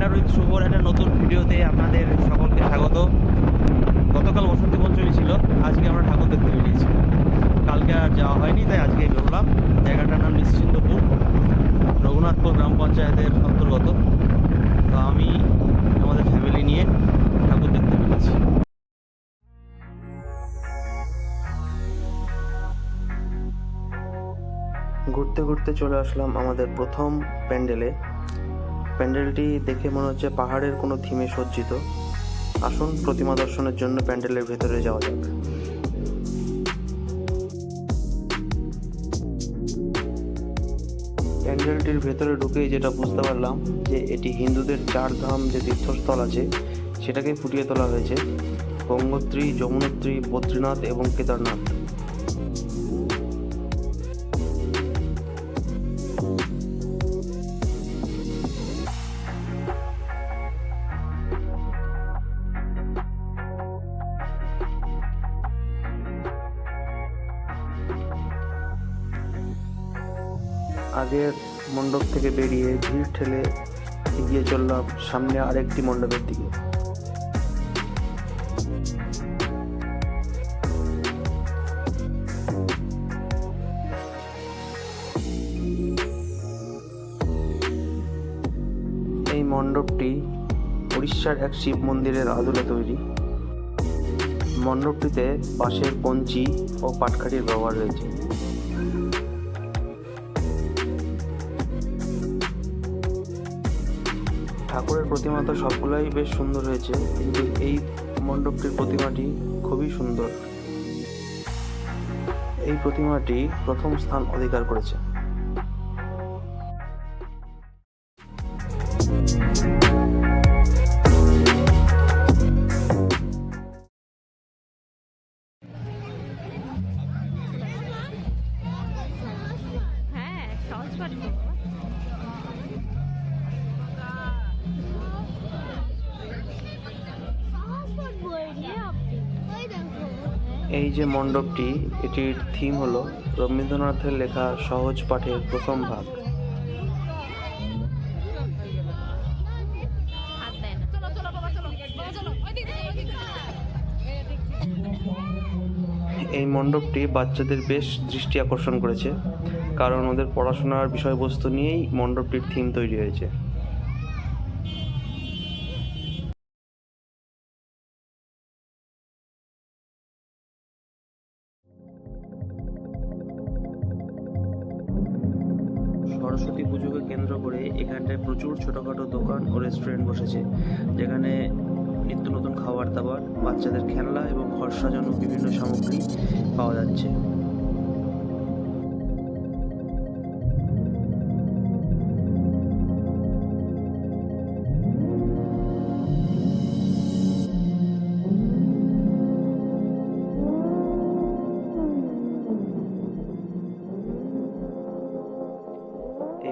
রান্নার উইথ শুভর একটা নতুন ভিডিওতে আপনাদের সকলকে স্বাগত। গতকাল বসন্ত পঞ্চমী ছিল, আজকে আমরা ঠাকুর দেখতে বেরিয়েছি। কালকে আর যাওয়া হয়নি, তাই আজকেই বেরোলাম। জায়গাটার নাম নিশ্চিন্তপুর, রঘুনাথপুর গ্রাম পঞ্চায়েতের অন্তর্গত। তো আমি, আমাদের ফ্যামিলি নিয়ে ঠাকুর দেখতে বেরিয়েছি। ঘুরতে ঘুরতে চলে আসলাম আমাদের প্রথম প্যান্ডেলে। প্যান্ডেলটি দেখে মনে হচ্ছে পাহাড়ের কোনো থিমে সজ্জিত। আসুন প্রতিমা দর্শনের জন্য প্যান্ডেলের ভেতরে যাওয়া যাক। প্যান্ডেলটির ভেতরে ঢুকেই যেটা বুঝতে পারলাম, যে এটি হিন্দুদের চার ধাম যে তীর্থস্থল আছে সেটাকে ফুটিয়ে তোলা হয়েছে। গঙ্গোত্রী, যমুনোত্রী, বদ্রীনাথ এবং কেদারনাথ। আগের মণ্ডপ থেকে বেরিয়ে ভিড় ঠেলে এগিয়ে চললাম সামনে আরেকটি মণ্ডপের দিকে। এই মণ্ডপটি উড়িষ্যার এক শিব মন্দিরের আদলে তৈরি। মণ্ডপটিতে বাঁশের কঞ্চি ও পাটকাঠির ব্যবহার রয়েছে ঠাকুরের প্রতিমা তো সবগুলাই বেশ সুন্দর হয়েছে, কিন্তু এই মণ্ডপটির প্রতিমাটি খুবই সুন্দর। এই প্রতিমাটি প্রথম স্থান অধিকার করেছে। এই যে মণ্ডপটি, এটির থিম হল রবীন্দ্রনাথের লেখা সহজ পাঠের প্রথম ভাগ। এই মণ্ডপটি বাচ্চাদের বেশ দৃষ্টি আকর্ষণ করেছে, কারণ ওদের পড়াশোনার বিষয়বস্তু নিয়েই মণ্ডপটির থিম তৈরি হয়েছে। সরস্বতী পুজোকে কেন্দ্র করে এখানটায় প্রচুর ছোটোখাটো দোকান ও রেস্টুরেন্ট বসেছে, যেখানে নিত্য নতুন খাবার দাবার, বাচ্চাদের খেলনা এবং ঘর সাজানো বিভিন্ন সামগ্রী পাওয়া যাচ্ছে।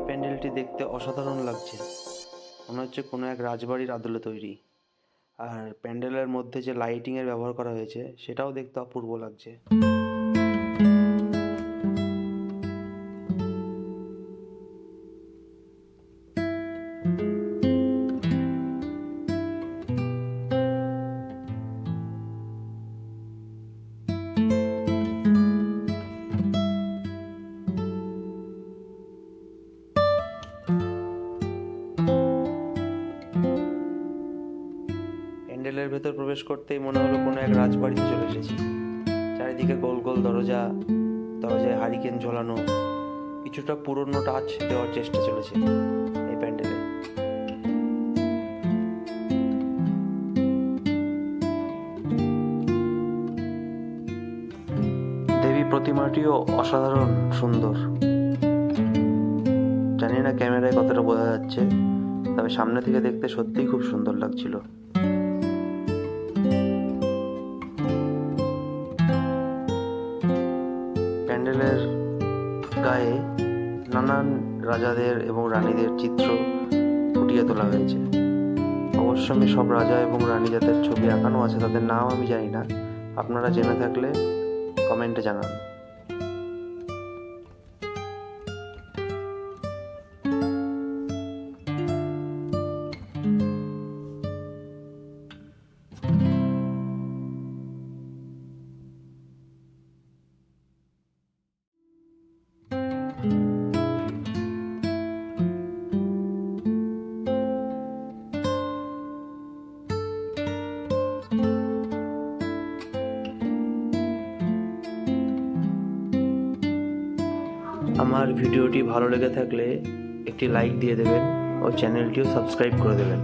প্যান্ডেলটি দেখতে অসাধারণ লাগছে। মনে হচ্ছে কোনো এক রাজবাড়ির আদলে তৈরি। আর প্যান্ডেলের মধ্যে যে লাইটিংয়ের ব্যবহার করা হয়েছে, সেটাও দেখতে অপূর্ব লাগছে। প্যান্ডেলের ভেতর প্রবেশ করতেই মনে হলো কোনো এক রাজবাড়িতে চলে এসেছি। চারিদিকে গোল গোল দরজা, দরজায় হারিকেন ঝোলানো, কিছুটা পুরনো টাচ দেওয়ার চেষ্টা চলেছে এই প্যান্ডেলে। দেবী প্রতিমাটিও অসাধারণ সুন্দর। জানি না ক্যামেরায় কতটা বোঝা যাচ্ছে, তবে সামনে থেকে দেখতে সত্যিই খুব সুন্দর লাগছিল। রাজাদের এবং রানীদের চিত্র ফুটিয়ে তোলা হয়েছে। অবশ্য আমি সব রাজা এবং রানী যাদের ছবি আঁকানো আছে, তাদের নাম আমি জানি না। আপনারা জেনে থাকলে কমেন্টে জানান। আমার ভিডিওটি ভালো লেগে থাকলে একটি লাইক দিয়ে দেবেন ও চ্যানেলটিও সাবস্ক্রাইব করে দেবেন।